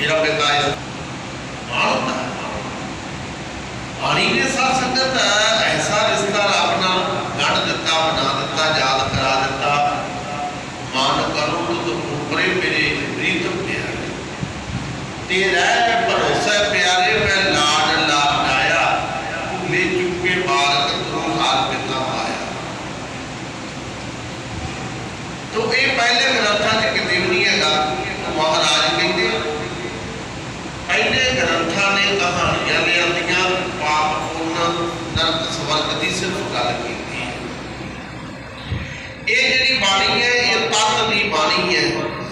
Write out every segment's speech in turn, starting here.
ਮੇਰਾ ਪਿਤਾ ਇਸ ਮਾਨਤਾ ਪਾਣੀ ਨੇ ਸਾਧ ਸੰਗਤ ਐਸਾ ਰਿਸ਼ਤਾ ਰੱਬ ਨਾਲ ਗੜ ਦਿੱਤਾ ਬਣਾ ਦਿੱਤਾ ਯਾਦ ਕਰਾ ਦਿੱਤਾ ਮਨ ਕਰੋ ਤੁਧ ਉਪਰੇ ਮੇਰੇ ਪ੍ਰੀਤਮ ਪਿਆਰੇ ਤੇ ਰਹਿ ਭਰੋਸਾ ਪਿਆਰੇ ਮੈਂ ਲਾਡ ਲਾਡਾਇਆ ਲੈ ਚੁੱਕੇ ਬਾਲਕ ਤੂੰ ਹਾਲ ਪਿਤਾ ਆਇਆ ਤੋ ਇਹ ਪਹਿਲੇ ਗ੍ਰੰਥਾਂ 'ਚ ਕਿਤੇ ਵੀ ਨਹੀਂ ਹੈਗਾ ਮਹਾਰਾਜ ਕਹਿੰਦੇ ਪਹਿਲੇ ਗ੍ਰੰਥਾਂ ਨੇ ਕਹਾਣੀਆਂ ਲਿਆਂਦੀਆਂ, ਪਾਪ ਪੁੰਨ ਨਰਕ ਸਵਰਗ ਦੀ ਸਿਰਫ ਗੱਲ ਕੀਤੀ ਹੈ। ਇਹ ਜਿਹੜੀ ਬਾਣੀ ਹੈ, ਇਹ ਤਤ ਦੀ ਬਾਣੀ ਹੈ,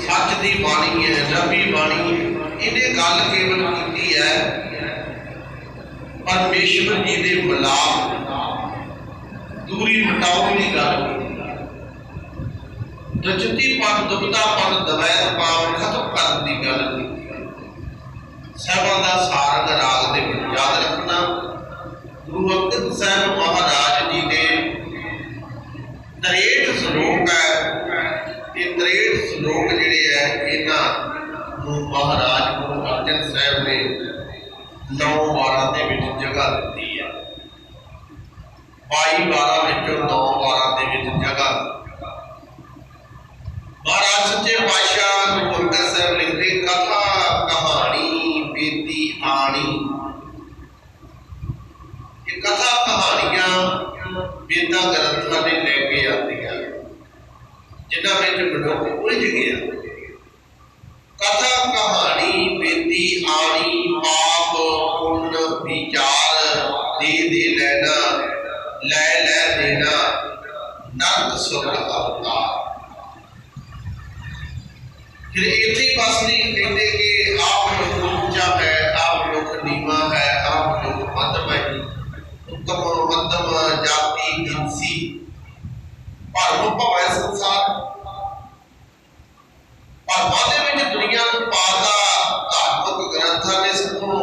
ਸੱਚ ਦੀ ਬਾਣੀ ਹੈ, ਰੱਬੀ ਬਾਣੀ ਹੈ, ਇਹਨੇ ਗੱਲ ਕੇਵਲ ਕੀਤੀ ਹੈ, ਪਰਮੇਸ਼ਵਰ ਜੀ ਦੇ ਮਿਲਾਪ ਦੂਰੀ ਮਟਾਉਣ ਦੀ ਗੱਲ ਕੀਤੀ ਹੈ। ਦਜਤੀ ਪਨ ਦੁਬਦਾ ਦਵੈਤ ਪਾਵਨ ਖਤਮ ਕਰਨ ਦੀ ਗੱਲ ਕੀਤੀ ਸਭਾ ਦਾ ਸਾਰੰਗ ਰਾਗ ਦੇ ਵਿੱਚ ਯਾਦ ਰੱਖਣਾ। ਗੁਰੂ ਅੰਗਦ ਸਾਹਿਬ ਮਹਾਰਾਜ ਜੀ ਦੇ 63 ਸ਼ਲੋਕ ਹੈ। ਇਹ 63 ਸ਼ਲੋਕ ਜਿਹੜੇ ਹੈ, ਇਹਨਾਂ ਨੂੰ ਮਹਾਰਾਜ ਗੁਰੂ ਅਰਜਨ ਸਾਹਿਬ ਨੇ ਨੌ ਵਾਰਾਂ ਦੇ ਵਿੱਚ ਜਗ੍ਹਾ ਦਿੱਤੀ ਹੈ। 22 ਵਾਰਾਂ ਵਿੱਚੋਂ ਨੌ ਵਾਰਾਂ ਦੇ ਵਿੱਚ ਜਗ੍ਹਾ ਇਹ ਕਥਾ ਕਹਾਣੀਆਂ ਬੇਦਾਂ ਗ੍ਰੰਥਾਂ ਨੇ ਲੈ ਕੇ ਆਉਂਦੀਆਂ ਜਿਨ੍ਹਾਂ ਵਿੱਚ ਮਨੁੱਖ ਉਲਝ ਗਿਆ। ਕਥਾ ਕਹਾਣੀ ਬੇਦੀ ਆਣੀ, ਪਾਪ, ਪੁੰਨ, ਵਿਚਾਰ, ਦੇ ਦੇ ਲੈਣਾ, ਲੈ ਲੈ ਦੇਣਾ, ਨਰਕ ਸੁਰਗ ਅਵਤਾਰ। ਫਿਰ ਇੱਥੇ ਹੀ ਬਸ ਨਹੀਂ ਕਹਿੰਦੇ ਕਿ ਆਪ ਮਨੁੱਖ ਉੱਚਾ ਹੈ ਆਪ ਭਰਮ ਭਵੈ ਸੰਸਾਰ ਭਰਮਾਂ ਦੇ ਵਿੱਚ ਦੁਨੀਆ ਨੂੰ ਪਾਦਾ ਧਾਰਮਿਕ ਗ੍ਰੰਥਾਂ ਨੇ ਸਗੋਂ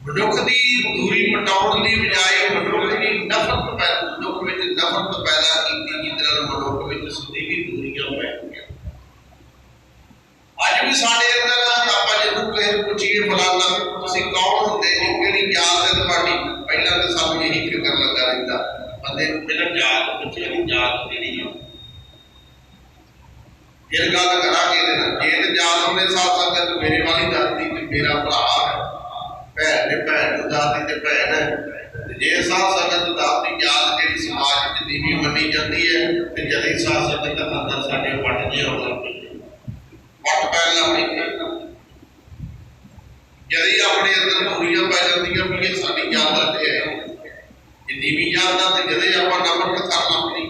ਮਨੁੱਖ ਦੀ ਦੂਰੀ ਮਟਾਉਣ ਦੀ ਬਜਾਏ ਮਨੁੱਖ ਦੀ ਨਫ਼ਰਤ ਪੈਦਾ ਮਨੁੱਖ ਵਿੱਚ ਨਫ਼ਰਤ ਪੈਦਾ ਕੀਤੀ ਜਿਹਦੇ ਨਾਲ ਮਨੁੱਖ ਵਿੱਚ ਸੁਧੀ ਬੰਦੇ ਨੂੰ ਪਹਿਲਾਂ ਜਾਤ ਪੁੱਛੇ ਨਹੀਂ ਜਾਤ ਕਿਹੜੀ ਹੈ ਫਿਰ ਗੱਲ ਕਰਾਂਗੇ ਇਹਦੇ ਨਾਲ। ਜੇ ਤੇ ਜਾਤ ਉਹਨੇ ਸਾਥ ਸੰਗਤ ਮੇਰੇ ਵਾਲੀ ਦਾਤੀ ਤੇ ਮੇਰਾ ਭਰਾ ਹੈ, ਭੈਣ ਨੇ ਭੈਣ ਨੂੰ ਦਾਤੀ ਤੇ ਭੈਣ ਹੈ। ਤੇ ਜੇ ਸਾਥ ਸੰਗਤ ਦਾਤੀ ਜਾਤ ਜਿਹੜੀ ਸਮਾਜ ਵਿੱਚ ਦੀਵੀ ਮੰਨੀ ਜਾਂਦੀ ਹੈ, ਤੇ ਜਦ ਸਾਥ ਸੰਗਤ ਦਾ ਅੰਦਰ ਸਾਡੇ ਵੱਟ ਜੇ ਆਉਣ ਵੱਟ ਪੈਣ ਲੱਗ ਪੈਂਦੇ ਜਦ ਆਪਣੇ ਅੰਦਰ ਦੂਰੀਆਂ ਪੈ ਜਾਂਦੀਆਂ ਵੀ ਇਹ ਸਾਡੀ ਜਾਤ ਹੈ ਦੀਵੀ ਜਾਤ ਦਾ ਤੇ ਜਦੇ ਆਪਾਂ ਨਫ਼ਰਤ ਕਰਨ ਲੱਗ ਪਈ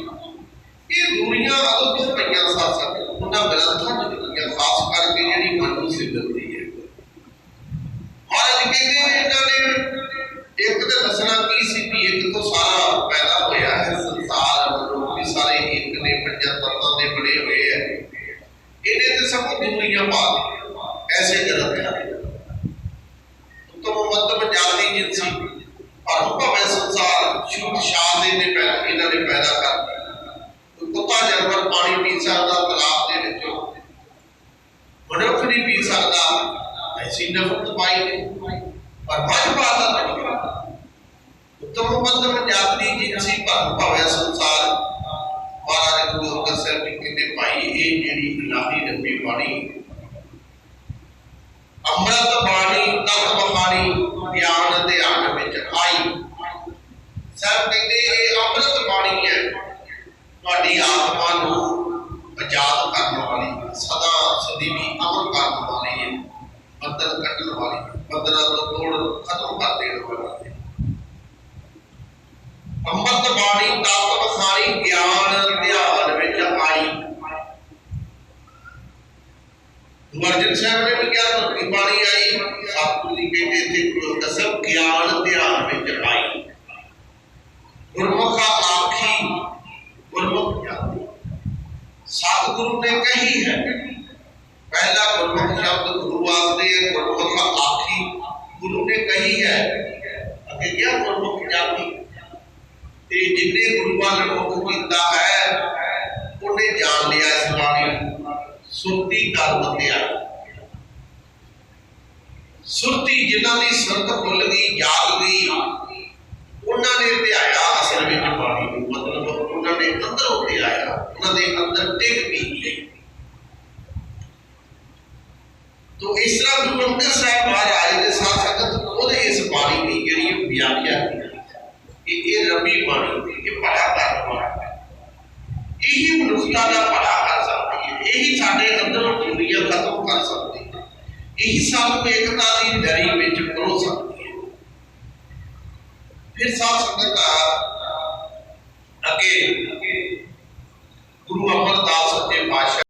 ਇਹ ਦੂਰੀਆਂ ਅਦੋਂ ਤੋਂ ਪਈਆਂ ਸਾਥ ਸੰਗਤ ਉਹਨਾਂ ਗ੍ਰੰਥਾਂ ਚ ਲਿਖੀਆਂ ਖਾਸ ਕਰਕੇ ਜਿਹੜੀ ਮਨ ਨੂੰ ਸਿੱਧਦੀ ਹੈ। ਮਹਾਰਾਜ ਕਹਿੰਦੇ ਨੇ ਇਹਨਾਂ ਨੇ ਇੱਕ ਤੇ ਦੱਸਣਾ ਕੀ ਸੀ ਵੀ ਇੱਕ ਤੋਂ ਸਾਰਾ ਪੈਦਾ ਹੋਇਆ ਹੈ, ਸੰਸਾਰ ਮਨੁੱਖ ਵੀ ਸਾਰੇ ਇੱਕ ਨੇ ਪੰਜਾਂ ਤੱਤਾਂ ਦੇ ਬਣੇ ਹੋਏ ਹੈ। ਇਹਨੇ ਤੇ ਸਭ ਦੂਰੀਆਂ ਪਾ ਦਿੱਤੀਆਂ। ਐਸੇ ਗ੍ਰੰਥਾਂ ਨੇ ਉਤਮ ਮੱਧਮ ਜਾਤੀ ਜਿੰਸੀ ਭਰਮ ਭਵੇਂ ਸੰਸਾਰ ਸ਼ੁੱਧ ਸ਼ਾਦੇ ਨੇ ਪੈਦਾ ਇਹਨਾਂ ਨੇ ਪੈਦਾ ਕਰ ਦਿੱਤਾ ਕੋਈ ਕੁੱਤਾ ਜਾਨਵਰ ਪਾਣੀ ਪੀ ਸਕਦਾ, ਤਲਾਬ ਦੇ ਵਿੱਚੋਂ। ਮਨੁੱਖ ਨਹੀਂ ਪੀ ਸਕਦਾ। ਐਸੀ ਨਫ਼ਰਤ ਪਾਈ ਨੇ ਪਰ ਮੱਝ ਪਾਦਾ ਨਹੀਂ ਉਤਮ ਮੱਧਮ ਜਾਤੀ ਜਿੰਸੀ ਭਰਮ ਭਵਿਆ ਸੰਸਾਰ। ਮਹਾਰਾਜ ਗੁਰੂ ਅੰਗਦ ਸਾਹਿਬ ਜੀ ਕਹਿੰਦੇ, ਭਾਈ, ਇਹ ਜਿਹੜੀ ਇਲਾਹੀ ਰੱਬੀ ਬਾਣੀ ਅੰਮ੍ਰਿਤ ਬਾਣੀ ਤਤ ਬਖਾਣੀ ਗਿਆਨ ਧਿਆਨ ਵਿੱਚ ਆਈ ਸਾਹਿਬ ਕਹਿੰਦੇ ਇਹ ਅੰਮ੍ਰਿਤ ਬਾਣੀ ਹੈ। ਤੁਹਾਡੀ ਆਤਮਾ ਨੂੰ ਆਜ਼ਾਦ ਕਰਨ ਵਾਲੀ, ਸਦਾ ਸਦੀਵੀ ਅਮਰ ਕਰਨ ਵਾਲੀ ਹੈ। ਬੰਧਨ ਕੱਟਣ ਵਾਲੀ ਬੰਧਨਾਂ ਤੋਂ ਤੋੜ ਖਤਮ ਕਰ ਦੇਣ ਵਾਲੀ ਹੈ। ਅੰਮ੍ਰਿਤ ਬਾਣੀ ਤਤ ਬਖਾਣੀ ਗਿਆਨ, ਧਿਆਨ ਵਿੱਚ ਆਈ। ਗੁਰੂ ਸਾਹਿਬ ਨੇ ਵੀ ਕਿਹਾ ਭਗਤੀ ਬਾਣੀ ਆਈ। ਸਤਿਗੁਰੂ ਜੀ ਕਹਿੰਦੇ, ਇੱਥੇ ਗੁਰੂ ਦਸਮ ਗਿਆਨ, ਧਿਆਨ ਵਿੱਚ ਆਈ। ਗੁਰਮੁਖਾ ਆਖੀ, ਗੁਰਮੁਖ ਜਾਤੀ ਸਤਿਗੁਰੂ ਨੇ ਕਹੀ ਹੈ, ਪਹਿਲਾ ਗੁਰਮੁਖ ਸ਼ਬਦ ਗੁਰੂ ਵਾਸਤੇ ਹੈ ਗੁਰਮੁਖ ਆਖੀ। ਗੁਰੂ ਨੇ ਕਹੀ ਹੈ, ਅੱਗੇ ਕਿਹਾ ਗੁਰਮੁਖ ਜਾਤੀ ਤੇ ਜਿਨੇ ਗੁਰੂਆਂ ਨੇ ਮੁਖ ਕੀਤਾ ਹੈ, ਉਹਨੇ ਜਾਣ ਲਿਆ ਇਸ ਬਾਣੀ ਸੁਰਤੀ ਕਰਮ ਧਿਆਨ ਸੁਰਤੀ ਜਿਨ੍ਹਾਂ ਦੀ ਸੁਰਤ ਭੁੱਲ ਗਈ, ਯਾਦ ਗਈ ਉਹਨਾਂ ਨੇ ਧਿਆਇਆ ਅਸਲ ਵਿੱਚ ਪਾਣੀ ਨੂੰ, ਮਤਲਬ ਉਹਨਾਂ ਨੇ ਅੰਦਰੋਂ ਧਿਆਇਆ ਉਹਨਾਂ ਦੇ ਅੰਦਰ ਟਿਕ ਗਈ ਤੋ ਇਸ ਤਰ੍ਹਾਂ ਗੁਰੂ ਅੰਗਦ ਸਾਹਿਬ ਮਹਾਰਾਜ ਦੇ ਸਾਥ ਸੰਗਤ ਉਹਦੇ ਇਸ ਬਾਣੀ ਦੀ ਜਿਹੜੀ ਵਿਆਖਿਆ ਕੀਤੀ ਇਹ ਇਹ ਬਾਣੀ ਇਹ ਭਲਾ ਕਰ ਇਹੀ ਮਨੁੱਖਤਾ ਦਾ ਭਲਾ ਕਰ ਸਕਦੀ ਹੈ, ਇਹੀ ਸਾਡੇ ਅੰਦਰੋਂ ਦੁਨੀਆ ਖਤਮ ਕਰ ਸਕਦੀ ਹੈ। ਇਹੀ ਸਾਨੂੰ ਏਕਤਾ ਦੀ ਦਰੀ ਵਿੱਚ ਪਰੋ ਸਕਦੀ ਫਿਰ ਸਾਧ ਸੰਗਤ ਅੱਗੇ ਗੁਰੂ ਅਮਰਦਾਸ